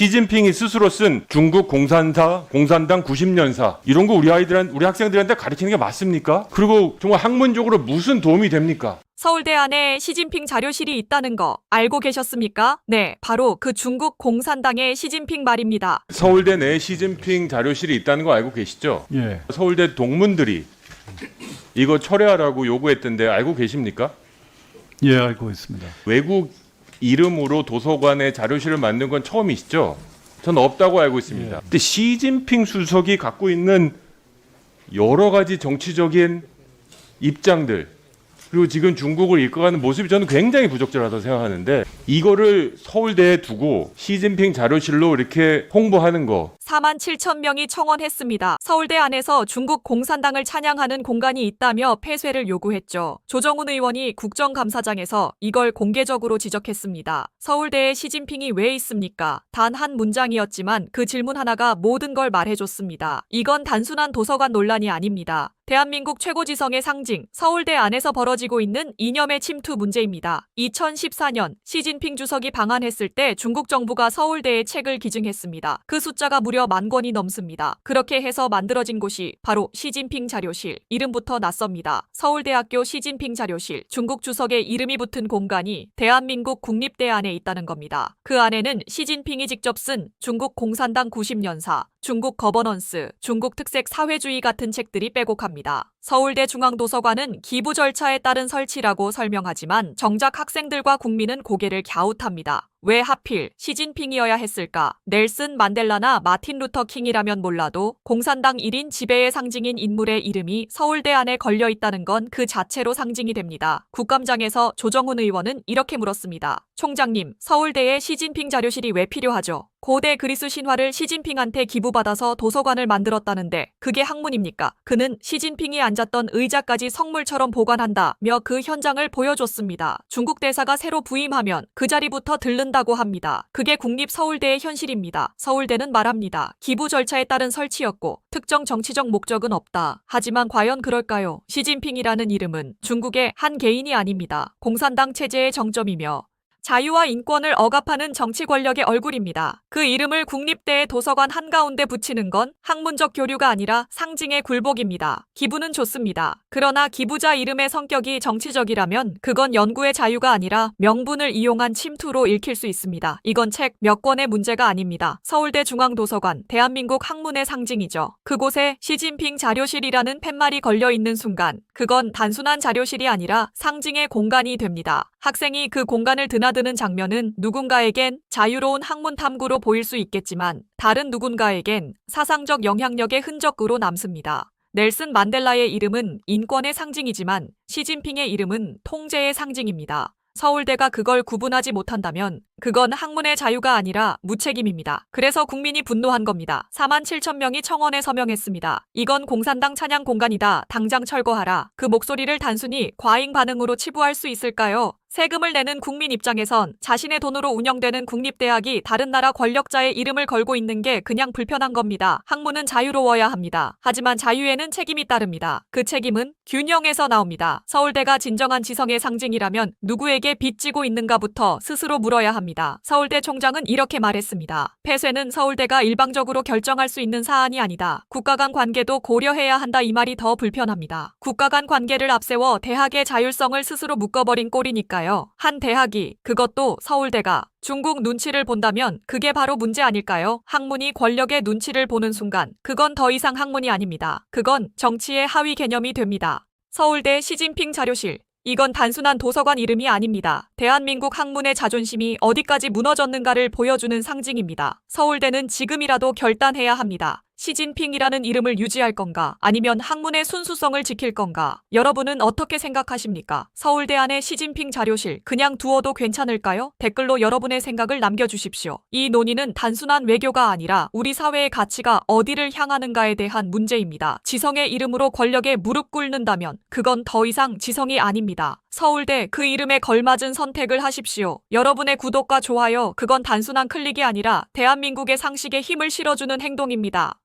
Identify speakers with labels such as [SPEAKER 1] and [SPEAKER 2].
[SPEAKER 1] 시진핑이 스스로 쓴 중국 공산사, 공산당 90년사 이런 거 우리 아이들한 우리 학생들한테 가르치는 게 맞습니까? 그리고 정말 학문적으로 무슨 도움이 됩니까?
[SPEAKER 2] 서울대 안에 시진핑 자료실이 있다는 거 알고 계셨습니까? 네, 바로 그 중국 공산당의 시진핑 말입니다.
[SPEAKER 1] 서울대 내에 시진핑 자료실이 있다는 거 알고 계시죠?
[SPEAKER 3] 예.
[SPEAKER 1] 서울대 동문들이 이거 철회하라고 요구했던데 알고 계십니까?
[SPEAKER 3] 예, 알고 있습니다.
[SPEAKER 1] 외국 이름으로 도서관에 자료실을 만든 건 처음이시죠? 전 없다고 알고 있습니다.
[SPEAKER 3] 예.
[SPEAKER 1] 근데 시진핑 수석이 갖고 있는 여러 가지 정치적인 입장들 그리고 지금 중국을 이끌어가는 모습이 저는 굉장히 부적절하다고 생각하는데 이거를 서울대에 두고 시진핑 자료실로 이렇게 홍보하는 거
[SPEAKER 2] 4만 7천 명이 청원했습니다. 서울대 안에서 중국 공산당을 찬양하는 공간이 있다며 폐쇄를 요구했죠. 조정훈 의원이 국정감사장에서 이걸 공개적으로 지적했습니다. 서울대에 시진핑이 왜 있습니까? 단 한 문장이었지만 그 질문 하나가 모든 걸 말해줬습니다. 이건 단순한 도서관 논란이 아닙니다. 대한민국 최고지성의 상징, 서울대 안에서 벌어지고 있는 이념의 침투 문제입니다. 2014년 시진핑 주석이 방한했을 때 중국 정부가 서울대에 책을 기증했습니다. 그 숫자가 무려 만 권이 넘습니다. 그렇게 해서 만들어진 곳이 바로 시진핑 자료실. 이름부터 낯섭니다. 서울대학교 시진핑 자료실. 중국 주석의 이름이 붙은 공간이 대한민국 국립대 안에 있다는 겁니다. 그 안에는 시진핑이 직접 쓴 중국 공산당 90년사, 중국 거버넌스, 중국 특색 사회주의 같은 책들이 빼곡합니다. 서울대 중앙도서관은 기부 절차에 따른 설치라고 설명하지만 정작 학생들과 국민은 고개를 갸웃합니다. 왜 하필 시진핑이어야 했을까? 넬슨 만델라나 마틴 루터 킹이라면 몰라도 공산당 1인 지배의 상징인 인물의 이름이 서울대 안에 걸려 있다는 건 그 자체로 상징이 됩니다. 국감장에서 조정훈 의원은 이렇게 물었습니다. 총장님, 서울대에 시진핑 자료실이 왜 필요하죠? 고대 그리스 신화를 시진핑한테 기부받아서 도서관을 만들었다는데 그게 학문입니까? 그는 시진핑이 앉았던 의자까지 성물처럼 보관한다며 그 현장을 보여줬습니다. 중국 대사가 새로 부임하면 그 자리부터 들른다고 합니다. 그게 국립 서울대의 현실입니다. 서울대는 말합니다. 기부 절차에 따른 설치였고 특정 정치적 목적은 없다. 하지만 과연 그럴까요? 시진핑이라는 이름은 중국의 한 개인이 아닙니다. 공산당 체제의 정점이며 자유와 인권을 억압하는 정치 권력의 얼굴입니다. 그 이름을 국립대의 도서관 한가운데 붙이는 건 학문적 교류가 아니라 상징의 굴복입니다. 기부는 좋습니다. 그러나 기부자 이름의 성격이 정치적이라면 그건 연구의 자유가 아니라 명분을 이용한 침투로 읽힐 수 있습니다. 이건 책 몇 권의 문제가 아닙니다. 서울대 중앙도서관, 대한민국 학문의 상징이죠. 그곳에 시진핑 자료실이라는 팻말이 걸려 있는 순간 그건 단순한 자료실이 아니라 상징의 공간이 됩니다. 학생이 그 공간을 드나드는 장면은 누군가에겐 자유로운 학문 탐구로 보일 수 있겠지만 다른 누군가에겐 사상적 영향력의 흔적으로 남습니다. 넬슨 만델라의 이름은 인권의 상징이지만 시진핑의 이름은 통제의 상징입니다. 서울대가 그걸 구분하지 못한다면 그건 학문의 자유가 아니라 무책임입니다. 그래서 국민이 분노한 겁니다. 4만 7천 명이 청원에 서명했습니다. 이건 공산당 찬양 공간이다. 당장 철거하라. 그 목소리를 단순히 과잉 반응으로 치부할 수 있을까요? 세금을 내는 국민 입장에선 자신의 돈으로 운영되는 국립대학이 다른 나라 권력자의 이름을 걸고 있는 게 그냥 불편한 겁니다. 학문은 자유로워야 합니다. 하지만 자유에는 책임이 따릅니다. 그 책임은 균형에서 나옵니다. 서울대가 진정한 지성의 상징이라면 누구에게 빚지고 있는가부터 스스로 물어야 합니다. 서울대 총장은 이렇게 말했습니다. 폐쇄는 서울대가 일방적으로 결정할 수 있는 사안이 아니다. 국가 간 관계도 고려해야 한다 이 말이 더 불편합니다. 국가 간 관계를 앞세워 대학의 자율성을 스스로 묶어버린 꼴이니까요. 한 대학이 그것도 서울대가 중국 눈치를 본다면 그게 바로 문제 아닐까요? 학문이 권력의 눈치를 보는 순간 그건 더 이상 학문이 아닙니다. 그건 정치의 하위 개념이 됩니다. 서울대 시진핑 자료실 이건 단순한 도서관 이름이 아닙니다. 대한민국 학문의 자존심이 어디까지 무너졌는가를 보여주는 상징입니다. 서울대는 지금이라도 결단해야 합니다. 시진핑이라는 이름을 유지할 건가? 아니면 학문의 순수성을 지킬 건가? 여러분은 어떻게 생각하십니까? 서울대 안에 시진핑 자료실 그냥 두어도 괜찮을까요? 댓글로 여러분의 생각을 남겨주십시오. 이 논의는 단순한 외교가 아니라 우리 사회의 가치가 어디를 향하는가에 대한 문제입니다. 지성의 이름으로 권력에 무릎 꿇는다면 그건 더 이상 지성이 아닙니다. 서울대 그 이름에 걸맞은 선택을 하십시오. 여러분의 구독과 좋아요 그건 단순한 클릭이 아니라 대한민국의 상식에 힘을 실어주는 행동입니다.